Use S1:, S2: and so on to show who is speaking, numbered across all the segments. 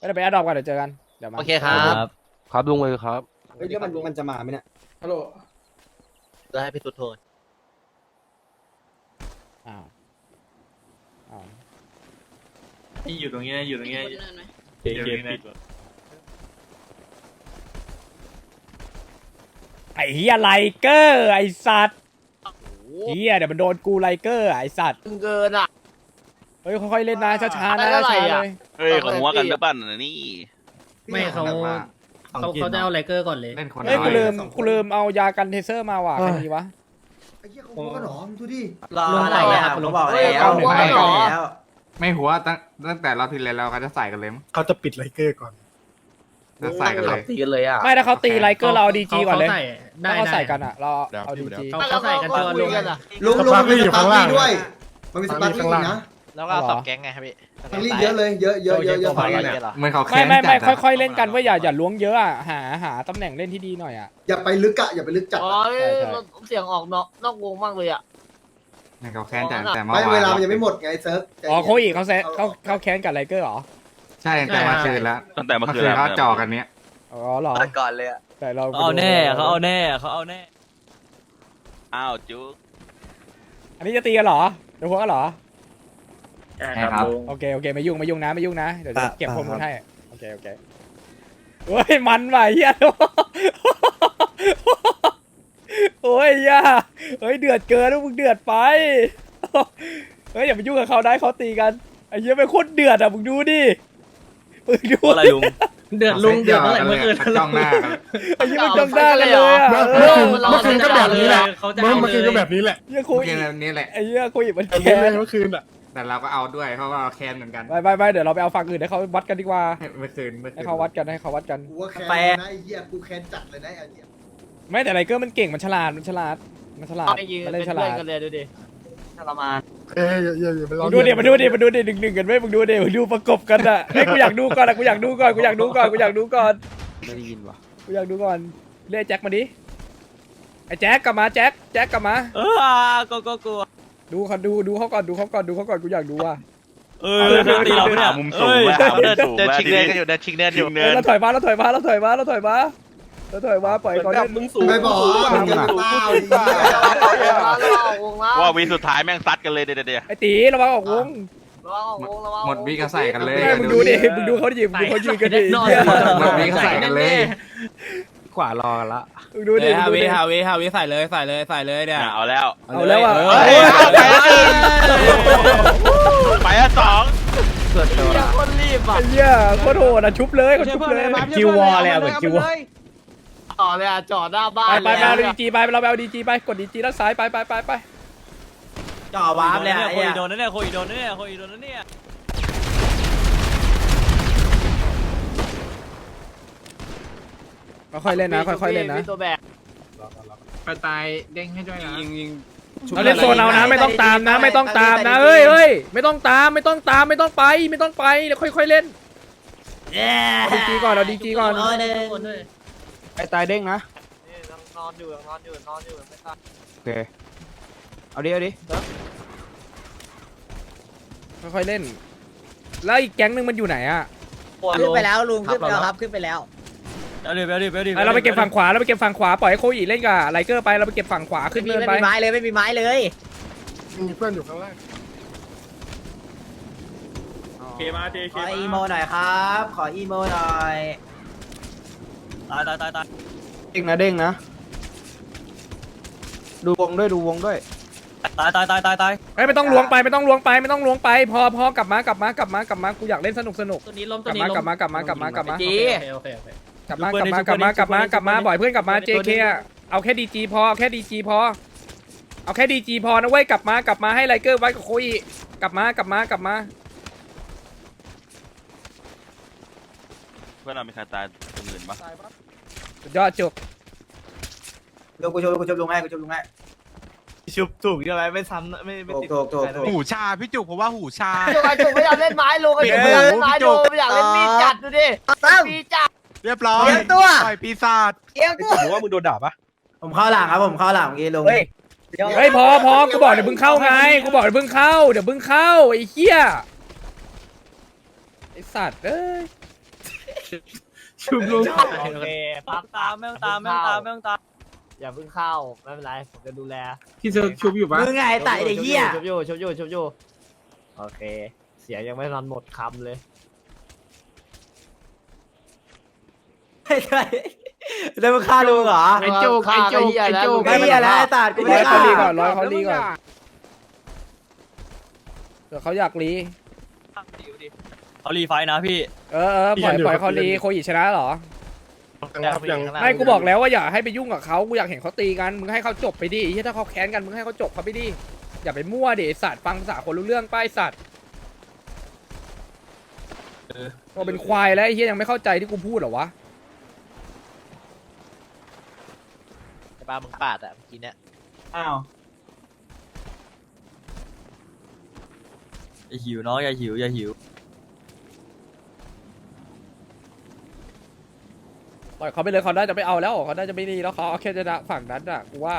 S1: เดี๋ยวไปแอดดอปกันเดี๋ยวเจอกัน เดี๋ยวมา
S2: โอเคครับ
S3: ครับลุงเลยครับ
S4: เฮ้ยแล้วมันมันจะมาไหมเนี่ย
S5: ฮัลโหล
S2: แล้วให้พี่ตุ๊ดโทร
S1: อ้าวอ้าว
S6: ที่อยู่ตรงเนี้ยอยู่ตรงเนี้ย
S7: เกมเกมปิด
S1: ไอ้เฮียไลเกอร์ ไอ้สัตว์เฮียเดี๋ยวมันโดนกูไลเกอร์ ไอ้สัตว์
S2: เกินอะ
S1: เฮ้ยค่อยๆเล่นนะช้าๆนะ
S2: ได้เท่าไหร่
S1: ช้าๆ
S2: อะ
S1: เลย
S7: เฮ้ยของหัวกันหรือเปล่าน่ะนี่
S8: ไม่เขาเขาเขาจะเอาไลเกอร์ก่อนเลย
S3: เล่นคน
S1: เฮ้ย
S3: น้อ
S1: กู
S3: ย
S1: ลืมกูลืมเอายากันเทเซอร์มาว่ะใครมีวะ
S4: ไอ้เหี้ยเขาพูดกันหรอมึงดูดิ
S2: รอ
S8: ลุง
S2: อะไร
S8: ไหน
S2: อะ
S8: อะครับ
S2: ผม
S8: ลุง
S2: บอก
S4: เฮ้ย
S2: แล้ว
S4: เอาหัวกันหรอ
S3: ไม่หัวตั้งตั้งแต่รอบที่แล้วเขาจะใส่กันเลยมั้ง
S5: เขาจะปิดไลเกอร์ก่อน
S3: จะใส่กันเลย
S2: ตีกันเลยอะ
S1: ไม่ถ้าเขาตีไลเกอร์เราเอาดีจีก่อนเลย
S8: ขาใส่ได้
S1: ถ้าเขา
S8: ได้
S1: ใส่กันอะเราเอาดีจี
S8: เขาเขาใส่กันตัวลุง
S4: ลุงลุงมันมีสปาร์ตี้ด้วยมันมีสปาร์ตี้อีกนะ
S2: แล้วก็เอาสองแก๊งไงครับพี่
S4: สปาร์ตี้เยอะเลยเยอะเยอะเยอะเยอะ
S2: สอง
S4: สปาร์
S2: แก๊
S4: ตี้
S2: งเหรอ
S3: เหมือนเขา
S1: ไม่
S3: แค้น
S1: ไม่ไม่
S3: จัด
S1: ค่อยๆเล่นกันเว่าอย่าอย่าล้วงเยอะอะหาหาตำแหน่งเล่นที่ดีหน่อยอะ
S4: อย่าไปลึกอะอย่าไปลึกจัด
S2: อ๋อ
S4: อะ
S1: ใช่ใช่
S2: เสียงออกนอกนอกวงมากเลยอะ
S3: เหมือนเขาแค้นจัดแต่เมื่อ
S4: ไม่
S3: วาน
S4: เวลามันยังไม่หมดไงเซิร์ฟใจ
S1: อ๋อ
S4: ย็น
S1: โคอีเขาแซะเขาเขาแค้นกับไลเกอร์เหรอ
S3: ใช่แต่มาคืนแล้ว
S7: ตั้งแต่เมื่อ
S3: เมื่อ
S7: คื
S3: คื
S7: น
S3: นเขาจ่อกันเนี้ย
S1: อ๋อเหรอ
S2: ก่อนเลยอะ
S1: แต่เรา
S9: เขาเอาแน่เขาเอาแน่เขาเอาแน่
S7: อ้าวจุ๊ก
S1: อันนี้จะตีกันเหรอเดี๋ยวพวกกันเหรอ
S3: ใช่ครับ
S1: โอเคโอเคไม่ยุ่งไม่ยุ่งนะไม่ยุ่งนะเดี๋ยวจะเก็บข้อมูลให้โอเคโอเคโอ้ยมันว่ะเฮียโอ้ยเฮียเฮ้ยเดือดเกินแล้วมึงเดือดไปเฮ้ยอย่าไปยุ่งกับเขาได้เขาตีกันไอ้เหี้ยเป็นโคตรเดือดอะมึงดูดิมึงดู
S9: อะไรลุง
S8: เดือดลุงเดือดเมื่อไหร่เมื่อคืน
S3: จ้องหน้ากัน
S1: ไอ้เหี้ยมันจ้องหน้ากันเลยอะ
S5: เมื่อ
S1: เอ
S5: เมื่อ
S1: อ
S5: คืนเมื่อคืนก็แบบนี้แหละ
S8: เขาจะ
S5: เมื่อ
S8: เอา
S5: เมื่อคืนก็แบบนี้แหละ
S1: เหี้ยโค
S3: เมื่อ
S1: อี
S3: คืนนี้แหละ
S1: ไอ้เหี้ยโคอีมัน
S5: แบบ
S1: แค้
S5: นี้เลย
S1: น
S5: เมื่อคืนอะ
S3: แต่เราก็เอาด้วยเพราะว่าเราแค้นเหมือนกัน
S1: ไปไปไปเดี๋ยวเราไปเอาฝั่งอื่นให้เขาวัดกันดีกว่า
S3: เมื่อคืนเมื่อคื
S1: ให้
S3: น
S1: เขาวัดกันให้เขาวัดกัน
S4: กูว่าแค้นนะไอ้เหี้ยกูแค้นจัดเลยนะไอ้เหี้ย
S1: ไม่แต่ไลเกอร์มันเก่งมันฉลาดมันฉลาดมันฉลาด
S2: ไอ้ยืน
S1: มัน
S2: เป็
S1: เล่
S2: น
S1: นฉ
S2: เพื่
S1: ลา
S2: อน
S1: ด
S2: กันเลยดูดิทรมาน
S5: เอ้ยอย่าอย่าอย่าไปลอง
S1: มึงดูดิมาดูดิมาดูดิหนึ่งหนึ่งกันไหมมึงดูดิมึงดูประกบกันอะเฮ้ยกูอยากดูก่อนอะกูอยากดูก่อนกูอยากดูก่อนกูอยากดูก่อน
S3: ไม่ได้ยินวะ
S1: กูอยากดูก่อนเรียกแจ็คมาดิไอ้แจ็คกลับมาแจ็คแจ็คกลับมา
S9: เออก็ก็กลัว
S1: ดูเขาดูดูเขาก่อนดูเขาก่อนดูเขาก่อนกูอยากดูอะ
S9: เออเดินตีเราไม่ได้
S7: หามุมสูงแล้วหามุมสูง
S2: เดิน
S7: แล้ว
S2: ชิง
S7: ที
S2: เนิน
S7: นี้
S2: กันอยู่เดินชิงเนินอ
S7: ยิ
S2: ยู่
S7: งเนิ
S1: เฮ้ย
S7: น
S1: เราถอยมาเราถอยมาเราถอยมาเราถอยมาเราถอยมาปล่อยเขาเล่น
S5: มึงสูง
S4: ไม่บอกว่ามันเกินเต้าดิเหี้ย
S7: ว่าวีสุดท้ายแม่งซัดกันเลยเดี๋ยวเดี๋ยว
S1: ไอ้ตีระวังออกวง
S3: หมดวิก็ใส่กันเลย
S1: เฮ้ยมึงดูดิมึงดูเขาดิมึงดูเขายืนกันดิ
S8: นอน
S3: หมดวิก็ใส่กันเลย
S9: ขวารอกันละ
S1: มึงดูดิมึงดูดิ
S9: ฮาวิฮาวิใส่เลยใส่เลยใส่เลยเนี่ย
S7: เอาแล้ว
S1: เอาแล้วอะ
S7: เฮ้ยไปแล้วหนึ่งไปแล้วสอง
S2: คนรีบอะ
S1: ไอ้เหี้ยโคตรโหดอะชุบเลยเขาชุบเลย
S8: คิววอลเลยอะเหมือนคิววอล
S2: ต่อเลยอะจอดหน้าบ้า
S1: ไป
S2: น
S1: ไปไปเอาดีจีไปเราไปเอาดีจีไปกดดีจีด้านซ้ายไปไปไปไป
S2: จ่อวาร์ปเลยอะ
S9: โคอีโดนนั่นเนี่ยโคอีโดนนั่นเนี่ยโคอีโดนนั่นเนี่ย
S1: ค่อยๆเล่นนะค่อยๆเล่นนะ
S2: ตัวแบก
S3: ไปตายเด้งให้ด้วยนะ
S9: ยิงยิง
S1: เราเล่นโซนเอานะไม่ต้องตามนะ ไม่ต้องตามนะเฮ้ยเฮ้ยไม่ต้องตามไม่ต้องตามไม่ต้องไป ไม่ต้องไปเดี๋ยวค่อยๆเล่นเอาดีจีก่อนเอาดีจีก่อน
S3: ไปตายเด้งนะ
S2: นอนอยู่นอนอยู่นอนอยู่ไม่ตาย
S3: โอเคเอาดิเอาดิ
S1: ค่อยๆเล่น แล้วอีกแก๊งหนึงมันอยู่ไหนอะ
S2: ขึ้นไปแล้วลุงขึ้นไปแล้วครับขึ้นไปแล้ว
S9: เอาดิเอาดิเอาดิ
S1: เราไปเก็บฝั่งขวาเราไปเก็บฝั่งขวาปล่อยให้โคอีเล่นกับไลเกอร์ไปเราไปเก็บฝั่งขวาขึ้นเนินไป
S2: ไม่มีไม้เลยไม่มีไม้เลย
S5: มีเพื่อนอยู่ข้างล่าง
S6: เคมาเจเค
S2: ขออีโมหน่อยครับ ขออีโมหน่อย
S9: ตายตายตายตาย
S3: เด้งนะเด้งนะ ดูวงด้วยดูวงด้วย
S9: ตายตายตายตายตาย
S1: เฮ้ยไม่ต้องล้วงไปไม่ต้องล้วงไปไม่ต้องล้วงไป พอพอกลับมากลับมากลับมากลับมากูอยากเล่นสนุกสนุก
S8: ตัวนี้ล้ม
S1: ก
S8: ตัว
S1: ลับ
S8: นี้
S1: มา
S8: ล้ม
S1: กลับมากลับมากลับมากลับมา
S8: โอเคโอเคโอเค
S1: กลับมากลับมากลับมากลับมากลับมาบ่อยเพื่อนกลับมา JK อะเอาแค่ดีจีพอเอาแค่ดีจีพอ เอาแค่ดีจีพอนะเว้ยกลับมากลับมาให้ไลเกอร์ไว้กับโคอีกลับมากลับมากลับมา
S7: เพื่อนเรามีใครตายคนอื่นปะ
S1: สุดยอดจุก
S4: ลุงกูชมกูชมลุงให้กูชมลุงให้
S2: ชุบถูกใช่ไหมไม่ซ้ำไม่ไม่
S4: ถูก
S2: ติด
S4: ถูกถูกถูก
S3: หูชาพี่จุกผมว่าหูชา
S2: จุกไอ้จุกไม่อยากเล่นไม้ลุงไอ้จุกไม่อยากเล่นไม้ดูไม่อยากเล่นมีดจัดดูดิมีดจัด
S3: เรียบร้อย
S2: เตรียมตัว
S3: ปล่อยปีศาจ
S2: เอี้ยวตัว
S5: ผมว่ามึงโดนด่าปะ
S4: ผมเข้าหลังครับผมเข้าหลังเมื่อกี้ลุง
S1: เฮ้ยพอพอกูบอกเดี๋ยวมึงเข้าไงกูบอกเดี๋ยวมึงเข้าเดี๋ยวมึงเข้าไอ้เหี้ยไอ้สัตว์เอ้ย
S6: ชุบลุง
S2: โอเคพัก
S9: ตามไม่ต้องตามไม่ต้องตามไม่ต้องตาม
S2: อย่าเพิ่งเข้าไม่เป็นไรผมจะดูแล
S6: พี่เซิร์ฟชุบอยู่ปะ
S7: มึงไงไต่เด็กเหี้ย
S2: ชุบอยู่ชุบอยู่ชุบอยู่โอเค เสียงยังไม่ทันหมดคำเลย
S7: เดินมาฆ่าลุงเหรอ
S6: ไอ้โจ๊กไอ้โจ๊กไอ้โจ๊ก
S7: ไม่มีอะไรไอ้ตาดกูไม่
S1: ร้อ
S7: ได้
S1: ยเขา
S7: ฆ่า
S1: ลีก่อนร้อยเขาลีก่อนเดี๋ยวเขาอยากลี
S9: เขารีไฟนะพี่
S1: เออเออปล่อยปล่อยเขาลีโคอิชนะเหรอ
S5: ยังครับยัง
S1: ไม่กูบอกแล้วว่าอย่าให้ไปยุ่งกับเขากูอยากเห็นเขาตีกันมึงให้เขาจบไปดิไอ้เหี้ยถ้าเขาแค้นกันมึงให้เขาจบเขาไปดิอย่าไปมั่วดิไอ้สัตว์ฟังภาษาคนรู้เรื่องป้ายสัตว์เราเป็นควายแล้วไอ้เหี้ยยังไม่เข้าใจที่กูพูดเหรอวะ
S7: แต่ ป้ามึงปาดอะเมื่อกี้เนี่ย
S9: อ้าวอย่าหิวน้องอย่าหิวอย่าหิว
S1: ปล่อยเขาไปเลยเขาได้จะไม่เอาแล้วเขาได้จะไม่ดีแล้วเขาเอาแค่ชนะฝั่งนั้นอะกูว่า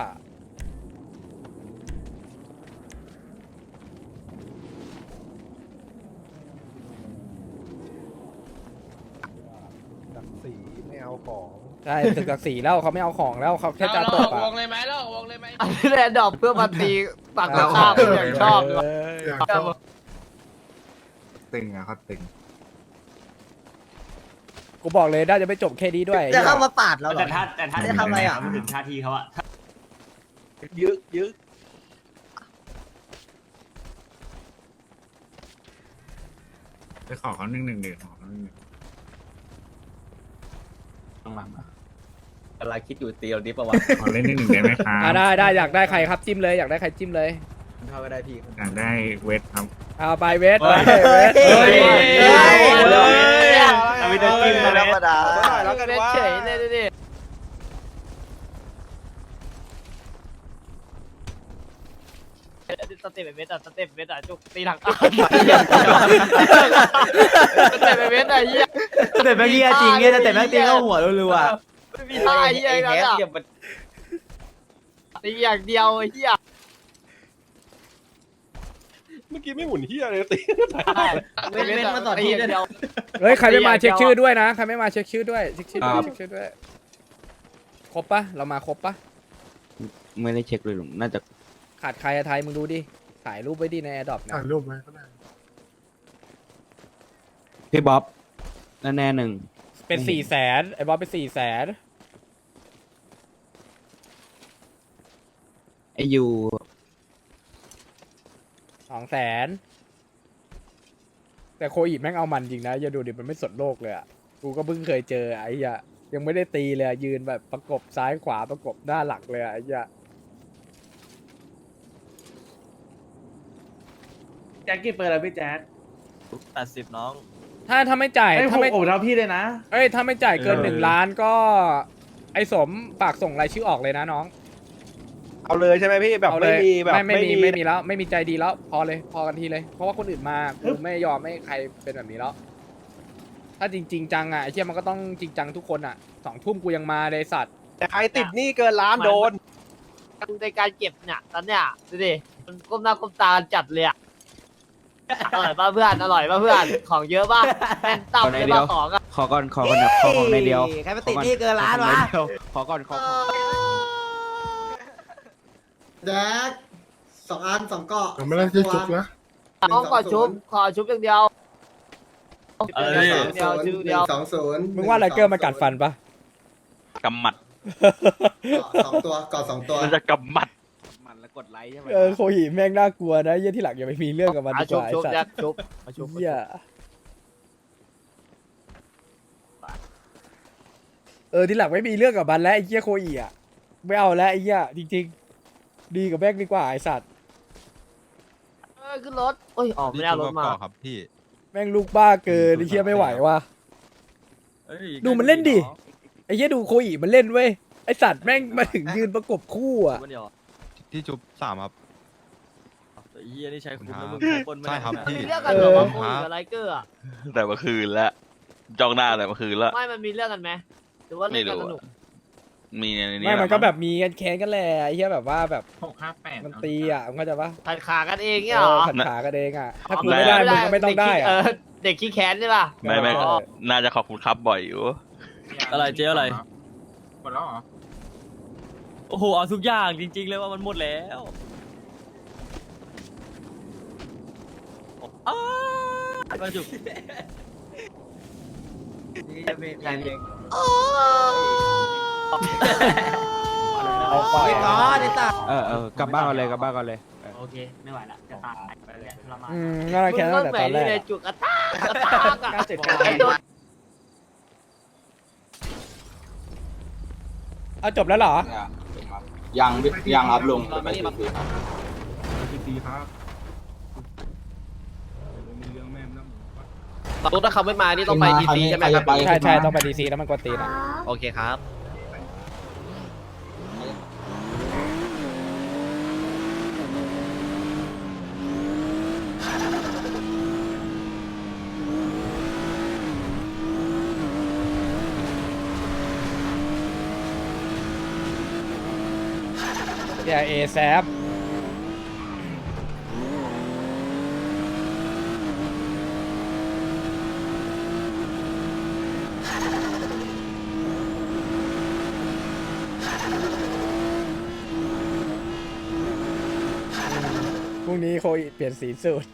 S5: ดักสีไม่เอา ของ
S1: ใช่ศึกศักดิ์ศรีแล้วเขาไม่เอาของแล้วเขาแค่จะตบอะ
S2: อันนี้แหละดอกเพื่อมาตีฝั่งตรงข้ามอย่างชอบเลย
S1: เออ
S5: อยาก
S2: ว่ะ
S5: ชอบ
S3: ตึงอะเขาตึง
S1: กูบอกเลยน่าจะไม่จบแค่นี้ด้วย
S7: จะเข้ามาปาดเราเหรอ
S6: แต่ถ้าแต่ถ้า
S7: จะทำอะไรอะ
S6: มันถึงท่าทีเขาอะ
S7: ยึกยึก
S3: ไปขอเขาหนึ่งหนึ่งเดียวขอเขาหนึ่งหนึ่ง
S7: กำลังคิดอยู่ตีเราดิปะวะ
S3: ขอเล่นหนึ่งหนึ่งได้ไหมครับ
S1: อะได้ได้อยากได้ใครครับจิ้มเลยอยากได้ใครจิ้มเลย
S7: เข้าก็ได้พี่
S3: อยากได้เวทครับ
S1: เอาไปเวทไปเวท
S7: เฮ้ย
S1: เฮ้ย
S6: เอาไปเดินจิ้มมาแล้ว
S2: แล้วกันว่าเฉยเลยดูดิ สเต็ปเวทอะสเต็ปเวทอะจุกตีหลังตาสเต็ปเวทอะเหี้ย
S7: แต่แม่งเหี้ยจริงเงี้ยแต่แม่งตีเข้าหัวรัวๆอะ
S2: ไม่มีท่าเหี้ยนั่นอะตีอย่างเดียวไอ้เหี้ย
S5: เมื่อกี้ไม่หมุนเฮียเลยตี
S7: เว้นเว้นมาต่อที่ด้วย
S2: เดียว
S1: เฮ้ยใครไม่มาเช็คชื่อด้วยนะใครไม่มาเช็คชื่อด้วยเช็คชื่อด้วยเช็คชื่อด้วยครบปะเรามาครบปะ
S10: ไม่ได้เช็คเลยหรอกน่าจะ
S1: ขาดใครอะไทยมึงดูดิ ถ่ายรูปไว้ดิในแอร์ดรอปนะ
S5: ถ่ายรูปไหมก็ได้
S10: พี่บ๊อบแน่ๆหนึ่ง
S1: เป็นสี่แสนไอ้บอสเป็นสี่แสน
S10: ไอยู
S1: สองแสนแต่โคอิแม่งเอามันจริงนะอย่าดูดิมันไม่สนโลกเลยอะกูก็เพิ่งเคยเจอไอ้เหี้ยยังไม่ได้ตีเลยอะยืนแบบประกบซ้ายขวาประกบหน้าหลักเลยอะไอ้เหี้ย
S6: จ็คกี่เปิดแล้วพี่แจ็ค
S9: แปดสิบน้อง
S1: ถ้าถ้าไม่จ่าย
S6: ไอ้ผ
S1: ถ้ามไม่
S6: โอบเท่าพี่เลยนะ
S1: เอ้ยถ้าไม่จ่ายเกิน
S6: เออ
S1: หนึ่งล้านก็ ไอ้สมฝากส่งรายชื่อออกเลยนะน้อง
S5: เอาเลยใช่ไหมพี่แบบ
S1: เอาเล
S5: ไม่
S1: ย
S5: มีแบบ
S1: ไม่ไม่มีไม่มีแล้ว ไม่มีใจดีแล้ว พอเลยพอกันทีเลย เพราะว่าคนอื่นมากูไม่ยอมไม่ให้ใครเป็นแบบนี้แล้ว ถ้าจริงจริงจังอะไอ้เชี่ยมันก็ต้องจริงจังทุกคนอะสองทุ่มกูยังมาเลยสัตว์
S5: แต่ใครติดหนี้เกินล้านโดน
S2: ในการเก็บเนี่ยตอนเนี้ยดูดิมันก้มหน้าก้มตาจัดเลยอะ อร่อยป่ะเพื่อนอร่อยป่ะเพื่อนของเยอะป่ะแน่นตับเลยป่ะของอะ
S10: ขอก่อนขอก่อนนะขอของในเดียว
S7: ใครมาติดหนี่เกินล้านวะ
S10: ขอก่อนขอของ
S4: แจ็คสองอันสองเกาะ
S5: ผมไม่ได้ที่จุกนะ
S2: น้องขอชุบขอชุบอย่างเดียว
S9: เอ้ย
S2: เดียวชุบ
S4: ห
S2: เดี
S4: นึ่
S2: ยว
S4: งสองศูนย์
S1: มึงว่าอะไรเกอร์มากัดฟันปะ
S10: กำหมัด
S4: สองตัวเกาะสองตัว
S10: มันจะกำหมัดมันแล้ว กดไลค์ใช่ไหม
S1: เออโคหิแม่งน่ากลัวนะเยี่ยที่หลังอย่าไปมีเรื่องกับมัน
S2: อะ
S1: ดีก
S2: ชุบ
S1: ว่าไอ้
S2: ชุบ
S1: สัต
S2: แจ็คชุบมาชุบ
S1: ว์เหี้ยเออที่หลังไม่มีเรื่องกับมันแล้วไอ้เหี้ยโคหิอะไม่เอาแล้วไอ้เหี้ยจริง ๆ ดีกับแม่งดีกว่าไอ้สัตว์
S2: เออขึ้นรถโอ้ยออกไม่ได้เอารถมา
S10: ครับพี่
S1: แม่งลูกบ้าเกินไอ้เหี้ยไม่ไหวว่ะ
S9: เอ้ย
S1: ดูมันเล่นดิ ไอ้เหี้ยดูโคอิมันเล่นเว้ยไอ้สัตว์แม่งมาถึงยืนประกบคู่อะ
S9: คนเดียว
S10: ที่จุบสามครับ
S9: ไอ้เหี้ยนี่ใช้คุ้มแล้วมึง
S10: ครับ
S9: ใช้ปนไม่
S10: ใช่ครับ
S9: ได้
S10: พี่
S2: มีเรื่องกันเหรอวะโค้ชกับไลเกอร์อะ
S10: แต่เมื่อคืนแล้วจ้องหน้าแต่เมื่อคืนแล้ว
S2: ไม่มันมีเรื่องกันไหมหรือว่าเล่นกันสนุก
S10: มีในนี้
S1: ไม่มันก็แบบมีกันแค้นกันแหละไอ้เหี้ยแบบว่าแบบ
S6: หกห้าแปด
S1: มันตีอะมันก็จะว่า
S2: ขัดขากันเองเนี่ยเหรอ
S1: ขัดขากันเองอะถ้ากูไม่ได้มึงก็ไม่ต้องได้
S2: เอ
S1: อะ
S2: อเด็กขี้แค้นใช่ป่ะ
S10: ไม่ไม่
S2: อ๋อ
S10: น่าจะขอบคุณครับบ่อยอยู่
S9: อะไรเจ๊อะไร
S3: หมดแล้วเหรอ
S9: โอ้โห เอาทุกอย่างจริง ๆ เลยว่ามันหมดแล้วอ้าวมาจุก
S1: เอาปล่อย
S7: ต่อเดี๋ยวต่อ
S5: เออเออกลับบ้านกันเลยกลับบ้านกันเลย
S6: โอเค ไม่ไหวละ จะตายไปเลยทรมาน
S1: อืมน่าจะแค่ตั้งแต่ตอนแรก
S2: มึงเลิกใหม่นี่เลย
S1: อะ
S2: จุกกระตากกระตากอะ
S5: เจ็ดเก้า
S2: ไอ้โดน
S1: เอาจบแล้วเหรอ
S11: ยังยังครับลุง
S3: ตีครับ
S6: ตุ๊กถ้าเขาไม่มานี่ต้องไปดีซีใช่ไหมครับ
S1: ใช่ใช่ต้องไปดีซีแล้วมันกวนตีนอะ
S6: โอเคครับ
S1: เดี๋ยวเอแซฟพรุ่งนี้โคอิเปลี่ยนสีสูตร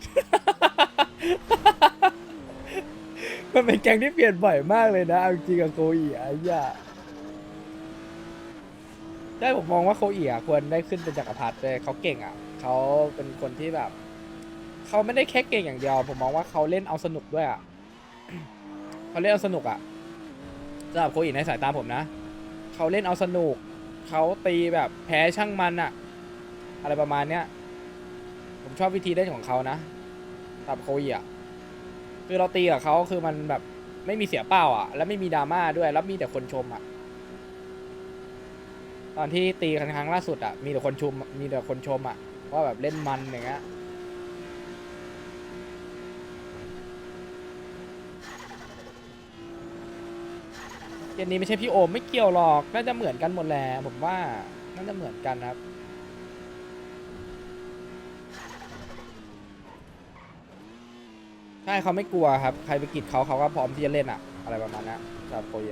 S1: มันเป็นแกงที่เปลี่ยนบ่อยมากเลยนะ เอาจริงกับโคอิอะไอ้ย่า ได้ผมมองว่าโคอิอะควรได้ขึ้นเป็นจักรพรรดิเลยเขาเก่งอะเขาเป็นคนที่แบบเขาไม่ได้แค่เก่งอย่างเดียว ผมมองว่าเขาเล่นเอาสนุกด้วยอะเขาเล่นเอาสนุกอะสำหรับโคอิในสายตาผมนะเขาเล่นเอาสนุกเขาตีแบบแพ้ช่างมันอะ อะไรประมาณเนี้ยผมชอบวิธีเล่นของเขานะสำหรับโคอิอะคือเราตีกับเขาคือมันแบบไม่มีเสียเป้าอะ แล้วไม่มีดราม่าด้วยแล้วมีแต่คนชมอะ ตอนที่ตีกันครั้งล่าสุดอะมีแต่คนชมมีแต่คนชมอะว่าแบบเล่นมันอย่างเงี้ยเกมนี้ไม่ใช่พี่โอมไม่เกี่ยวหรอกน่าจะเหมือนกันหมดแหละผมว่าน่าจะเหมือนกันครับใช่เขาไม่กลัวครับ ใครไปกีดเขาเขาก็พร้อมที่จะเล่นอะอะไรประมาณนั้นสำหรับโคเอ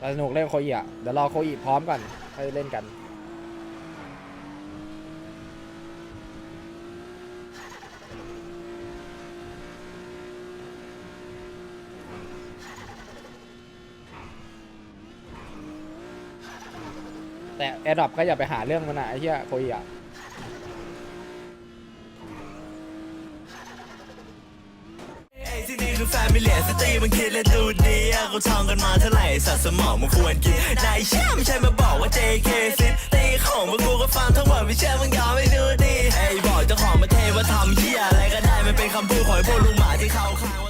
S1: ะแต่สนุกเล่นโคเอะเดี๋ยวรอโคอีพร้อมก่อนค่อยเล่นกัน แต่แอดดอปก็อย่าไปหาเรื่องมันนะไอ้เหี้ยโคอีอะ
S11: แฟมิเลียสตรีมันคิดและดูดีอะเขาท่องกันมาเท่าไหร่สัตว์สมองมันควรกินนายเชื่อไม่ใช่มาบอกว่า JK ซิตีของมึงกูก็ฟังทั้งหมดไม่เชื่อมึงยอมไม่ดูดีไอ้บอกเจ้าของประเทศว่าทำเหี้ยอะไรก็ได้มันเป็นคำพูดของไอ้พวกลุงหมาที่เขาข้างว่า